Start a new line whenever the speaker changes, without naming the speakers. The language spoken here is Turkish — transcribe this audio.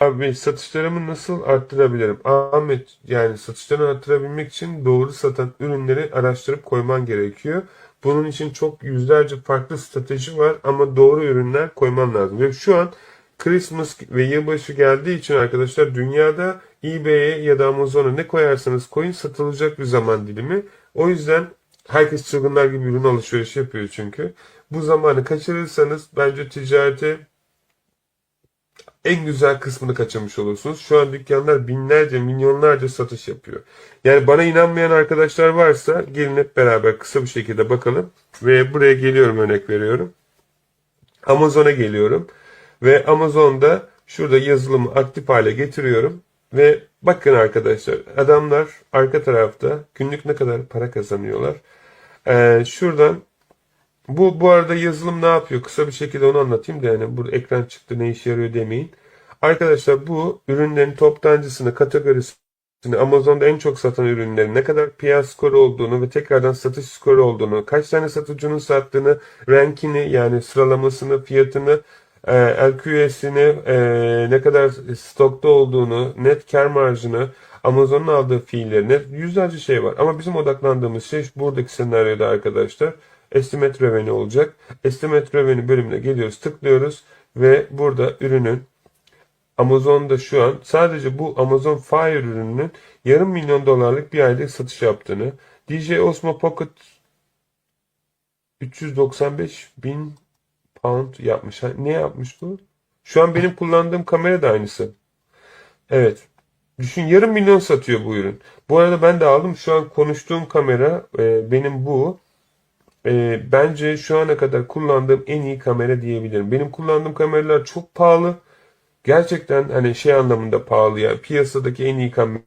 Abi satışlarımı nasıl arttırabilirim? Ahmet yani satışlarını arttırabilmek için doğru satan ürünleri araştırıp koyman gerekiyor. Bunun için çok yüzlerce farklı strateji var ama doğru ürünler koyman lazım. Ve şu an Christmas ve yılbaşı geldiği için arkadaşlar dünyada eBay'e ya da Amazon'a ne koyarsanız koyun satılacak bir zaman dilimi. O yüzden herkes çılgınlar gibi ürün alışverişi yapıyor çünkü. Bu zamanı kaçırırsanız bence ticarete en güzel kısmını kaçırmış olursunuz. Şu an dükkanlar binlerce, milyonlarca satış yapıyor. Yani bana inanmayan arkadaşlar varsa gelin hep beraber kısa bir şekilde bakalım. Ve buraya geliyorum örnek veriyorum. Amazon'a geliyorum. Ve Amazon'da şurada yazılımı aktif hale getiriyorum. Ve bakın arkadaşlar adamlar arka tarafta günlük ne kadar para kazanıyorlar. Ee, şuradan bu bu arada yazılım ne yapıyor? Kısa bir şekilde onu anlatayım da yani bu ekran çıktı ne işe yarıyor demeyin. Arkadaşlar bu ürünlerin toptancısını, kategorisini, Amazon'da en çok satan ürünlerin ne kadar piyasa skoru olduğunu ve tekrardan satış skoru olduğunu, kaç tane satıcının sattığını, rankini yani sıralamasını, fiyatını, e, LQS'ini, e, ne kadar stokta olduğunu, net kar marjını, Amazon'un aldığı fiillerini, yüzlerce şey var. Ama bizim odaklandığımız şey buradaki senaryoda arkadaşlar Estimate Revenue olacak. Estimate Revenue bölümüne geliyoruz, tıklıyoruz ve burada ürünün Amazon'da şu an sadece bu Amazon Fire ürününün yarım milyon dolarlık bir aylık satış yaptığını, DJ Osmo Pocket 395 bin pound yapmış. Ne yapmış bu? Şu an benim kullandığım kamera da aynısı. Evet. Düşün yarım milyon satıyor bu ürün. Bu arada ben de aldım. Şu an konuştuğum kamera e, benim bu. E, bence şu ana kadar kullandığım en iyi kamera diyebilirim. Benim kullandığım kameralar çok pahalı. Gerçekten hani şey anlamında pahalı ya. Piyasadaki en iyi kamera